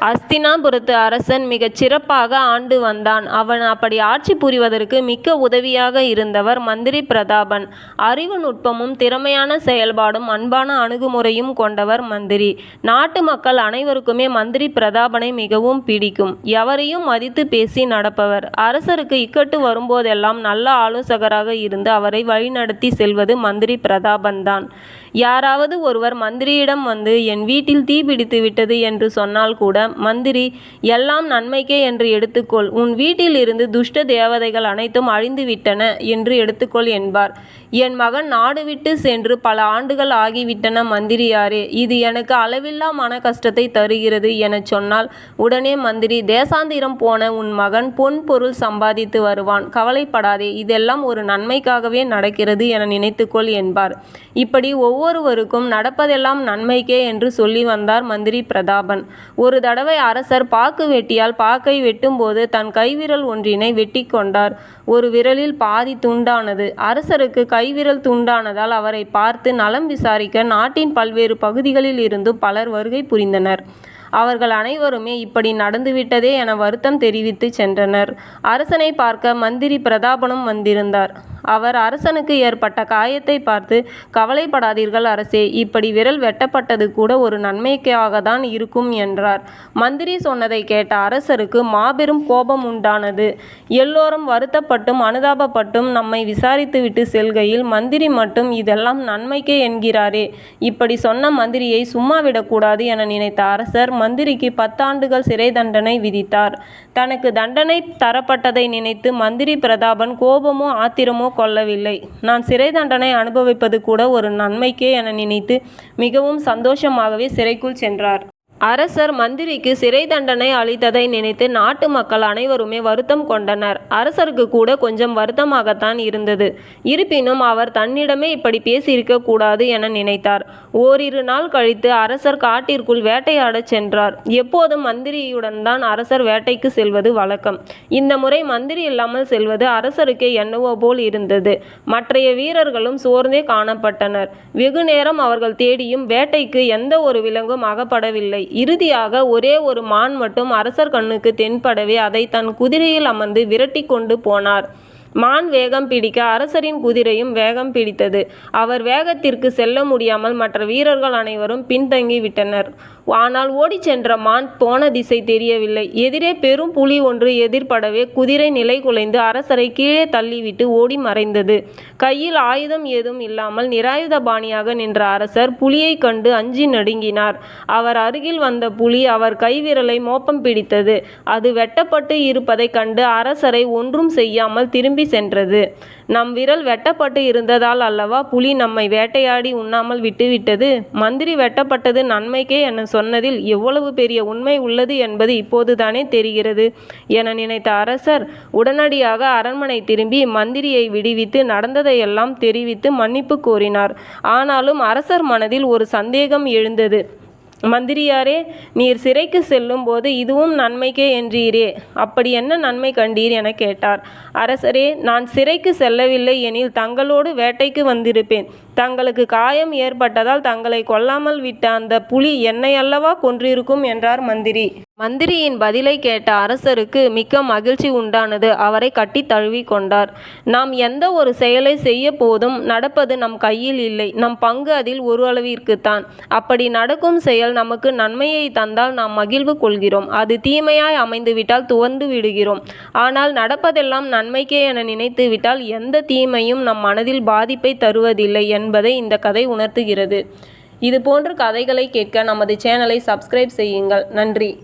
அஸ்தினாபுரத்து அரசன் மிகச் சிறப்பாக ஆண்டு வந்தான். அவன் அப்படி ஆட்சி புரிவதற்கு மிக்க உதவியாக இருந்தவர் மந்திரி பிரதாபன். அறிவு நுட்பமும் திறமையான செயல்பாடும் அன்பான அணுகுமுறையும் கொண்டவர் மந்திரி. நாட்டு மக்கள் அனைவருக்குமே மந்திரி பிரதாபனை மிகவும் பிடிக்கும். எவரையும் மதித்துப் பேசி நடப்பவர். அரசருக்கு இக்கட்டு வரும்போதெல்லாம் நல்ல ஆலோசகராக இருந்து அவரை வழிநடத்தி செல்வது மந்திரி பிரதாபன் தான் யாராவது ஒருவர் மந்திரியிடம் வந்து என் வீட்டில் தீ பிடித்து விட்டது என்று சொன்னால் கூட மந்திரி எல்லாம் நன்மைக்கே என்று எடுத்துக்கொள். உன் வீட்டில் இருந்து துஷ்ட தேவதைகள் அனைத்தும் அழிந்து விட்டன என்று எடுத்துக்கொள் என்பார். என் மகன் நாடு விட்டு சென்று பல ஆண்டுகள் ஆகிவிட்டன மந்திரியாரே இது எனக்கு அளவில்லா மன கஷ்டத்தை தருகிறது எனச் சொன்னால் உடனே மந்திரி தேசாந்திரம் போன உன் மகன் பொன் பொருள் சம்பாதித்து வருவான். கவலைப்படாதே இதெல்லாம் ஒரு நன்மைக்காகவே நடக்கிறது என நினைத்துக்கொள் என்பார். இப்படி ஒவ்வொருவருக்கும் நடப்பதெல்லாம் நன்மைக்கே என்று சொல்லி வந்தார் மந்திரி பிரதாபன். ஒரு தடவை அரசர் பாக்கு வெட்டியால் பாக்கை வெட்டும்போது தன் கைவிரல் ஒன்றினை வெட்டி கொண்டார். ஒரு விரலில் பாதி துண்டானது. அரசருக்கு கைவிரல் துண்டானதால் அவரை பார்த்து நலம் விசாரிக்க நாட்டின் பல்வேறு பகுதிகளில் இருந்து பலர் வருகை புரிந்தனர். அவர்கள் அனைவருமே இப்படி நடந்துவிட்டதே என வருத்தம் தெரிவித்துச் சென்றனர். அரசனைப் பார்க்க மந்திரி பிரதாபனும் வந்திருந்தார். அவர் அரசனுக்கு ஏற்பட்ட காயத்தை பார்த்து கவலைப்படாதீர்கள் அரசே. இப்படி விரல் வெட்டப்பட்டது கூட ஒரு நன்மைக்காகத்தான் இருக்கும் என்றார். மந்திரி சொன்னதைக் கேட்ட அரசருக்கு மாபெரும் கோபம் உண்டானது. எல்லோரும் வருத்தப்பட்டும் அனுதாபப்பட்டும் நம்மை விசாரித்துவிட்டு செல்கையில் மந்திரி மட்டும் இதெல்லாம் நன்மைக்கே என்கிறாரே. இப்படி சொன்ன மந்திரியை சும்மா விடக்கூடாது என நினைத்த அரசர் மந்திரிக்கு பத்தாண்டுகள் சிறை தண்டனை விதித்தார். தனக்கு தண்டனை தரப்பட்டதை நினைத்து மந்திரி பிரதாபன் கோபமோ ஆத்திரமோ கொள்ளவில்லை. நான் சிறை தண்டனை அனுபவிப்பது கூட ஒரு நன்மைக்கே என நினைத்து மிகவும் சந்தோஷமாகவே சிறைக்குள் சென்றார். அரசர் மந்திரிக்கு சிறை தண்டனை அளித்ததை நினைத்து நாட்டு மக்கள் அனைவருமே வருத்தம் கொண்டனர். அரசருக்கு கூட கொஞ்சம் வருத்தமாகத்தான் இருந்தது. இருப்பினும் அவர் தன்னிடமே இப்படி பேசியிருக்க கூடாது என நினைத்தார். ஓரிரு நாள் கழித்து அரசர் காட்டிற்குள் வேட்டையாடச் சென்றார். எப்போதும் மந்திரியுடன்தான் அரசர் வேட்டைக்கு செல்வது வழக்கம். இந்த முறை மந்திரி இல்லாமல் செல்வது அரசருக்கே என்னவோ போல் இருந்தது. மற்றைய வீரர்களும் சோர்ந்தே காணப்பட்டனர். வெகு நேரம் அவர்கள் தேடியும் வேட்டைக்கு எந்த ஒரு விலங்கும் அகப்படவில்லை. இறுதியாக ஒரே ஒரு மான் மட்டும் அரசர் கண்ணுக்கு தென்படவே அதை தன் குதிரையில் அமர்ந்து விரட்டிக் கொண்டு போனார். மான் வேகம் பிடிக்க அரசரின் குதிரையும் வேகம் பிடித்தது. அவர் வேகத்திற்கு செல்ல முடியாமல் மற்ற வீரர்கள் அனைவரும் பின்தங்கி விட்டனர். ஆனால் ஓடிச் சென்ற மான் போன திசை தெரியவில்லை. எதிரே பெரும் புலி ஒன்று எதிர்படவே குதிரை நிலைகுலைந்து அரசரை கீழே தள்ளிவிட்டு ஓடி மறைந்தது. கையில் ஆயுதம் ஏதும் இல்லாமல் நிராயுதபாணியாக நின்ற அரசர் புலியைக் கண்டு அஞ்சி நடுங்கினார். அவர் அருகில் வந்த புலி அவர் கைவிரலை மோப்பம் பிடித்தது. அது வெட்டப்பட்டு இருப்பதைக் கண்டு அரசரை ஒன்றும் செய்யாமல் திரும்பி சென்றது. நம் விரல் வெட்டப்பட்டு இருந்ததால் அல்லவா புலி நம்மை வேட்டையாடி உண்ணாமல் விட்டுவிட்டது. மந்திரி வெட்டப்பட்டது நன்மைக்கே என சொன்னதில் எவ்வளவு பெரிய உண்மை உள்ளது என்பது இப்போதுதானே தெரிகிறது என நினைத்த அரசர் உடனடியாக அரண்மனை திரும்பி மந்திரியை விடுவித்து நடந்ததையெல்லாம் தெரிவித்து மன்னிப்பு கோரினார். ஆனாலும் அரசர் மனதில் ஒரு சந்தேகம் எழுந்தது. மந்திரியாரே நீர் சிறைக்கு செல்லும் போது இதுவும் நன்மைக்கே என்றீரே அப்படி என்ன நன்மை கண்டீர் என கேட்டார். அரசரே நான் சிறைக்கு செல்லவில்லை எனில் தங்களோடு வேட்டைக்கு வந்திருப்பேன். தங்களுக்கு காயம் ஏற்பட்டதால் தங்களை கொல்லாமல் விட்ட அந்த புலி என்னை அல்லவா கொன்றிருக்கும் என்றார் மந்திரி. மந்திரியின் பதிலை கேட்ட அரசருக்கு மிக்க மகிழ்ச்சி உண்டானது. அவரை கட்டித் தழுவிக் கொண்டார். நாம் எந்த ஒரு செயலை செய்ய போதும் நடப்பது நம் கையில் இல்லை. நம் பங்கு அதில் ஒரு அளவிற்குத்தான் அப்படி நடக்கும் செயல் நமக்கு நன்மையை தந்தால் நாம் மகிழ்வு கொள்கிறோம். அது தீமையாய் அமைந்துவிட்டால் துவந்து விடுகிறோம். ஆனால் நடப்பதெல்லாம் நன்மைக்கே என நினைத்து விட்டால் எந்த தீமையும் நம் மனதில் பாதிப்பை தருவதில்லை என்பதை இந்த கதை உணர்த்துகிறது. இது போன்ற கதைகளைக் கேட்க நமது சேனலை சப்ஸ்கிரைப் செய்யுங்கள். நன்றி.